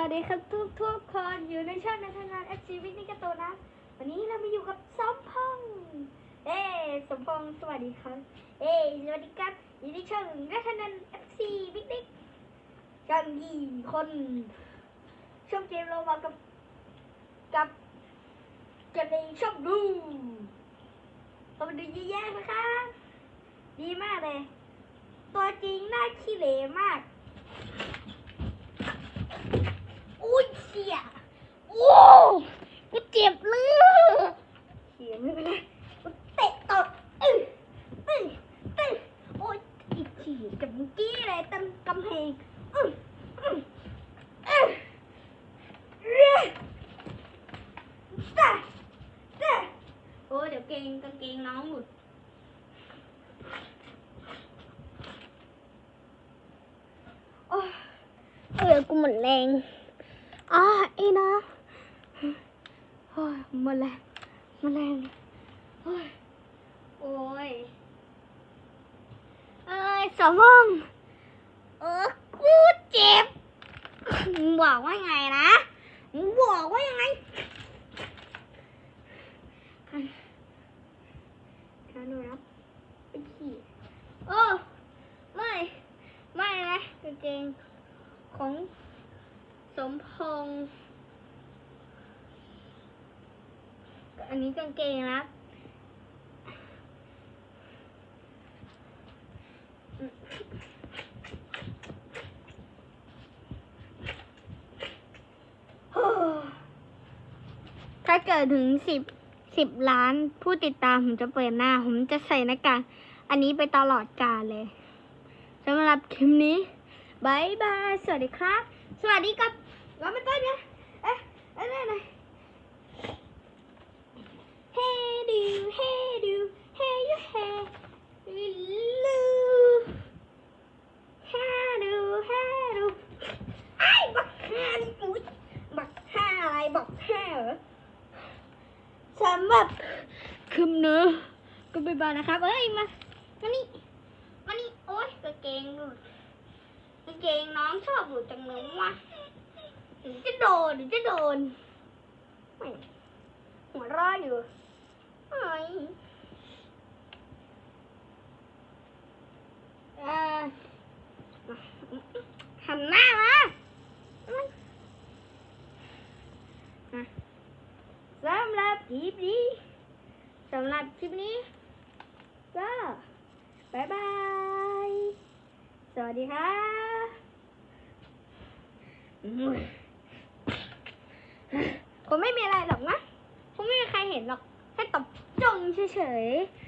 วัสดีครับทุกทุกๆคนอยู่ในช่องนันทนานเอฟซีวิกนี่กระโตนะ วันนี้เรามาอยู่กับสมพงษ์เอ้สมพงษ์สวัสดีครับ เอ้สวัสดีครับอยู่ในช่องนันทนานเอฟซีวิกนี่กันกี่คนช่องเกมเรามากับกับเกมในช่องดูเรามาดูเยอะแยะนะคะดีมากเลย ตัวจริงน่าขี้เหร่มาก อุ้ยเสียโอ้กูเจ็บเลยเสียไม่เป็นไรกูเตะตบอึ้งอึ้งอึ้งโอ้ยอี กทีกับเมื่อกี้เลยเต็มกำแพงอึ้งอึ้งอึ้งเรื่อยจ้ะ สมองเออกูเจ็บมึงบอกว่าไงนะมึงบอกว่ายังไงคันคันหนูรับไปขี่โอ้ไม่ ไม่นะกางเกงของสมพงษ์อันนี้กางเกงนะ ถ้าเกิดถึงสิบสิบล้านผู้ติดตามผมจะเปิดหน้า ผมจะใส่หน้ากากอันนี้ไปตลอดกาลเลยสำหรับคลิปนี้บายบาย สวัสดีครับ สวัสดีครับเราไม่ต้นนะเอ๊ะเอ๊ะไหน Hey do hey do hey you hey lu hey do hey do ไอ้บักห่านี่อุ๊ยบักห่ บอกแค่เหรอสำหรับคลิปนี้ก็ไปบ้านนะครับ เอ้ย มา มานี่ มานี่ โอ๊ยกางเกงหลุดกางเกงน้องชอบหลุดจังเลยว่ะหรือจะโดนหรือจะโดนไม่หัวเร้อนอยู่ไอ้ยเอ่อหันหน้ามาอะ สำหรับคลิปนี้สำหรับคลิปนี้ ก็บายบาย สวัสดีค่ะอืมคงไม่มีอะไรหรอกนะคงไม่มีใครเห็นหรอก แค่ตบจ้องเฉยๆ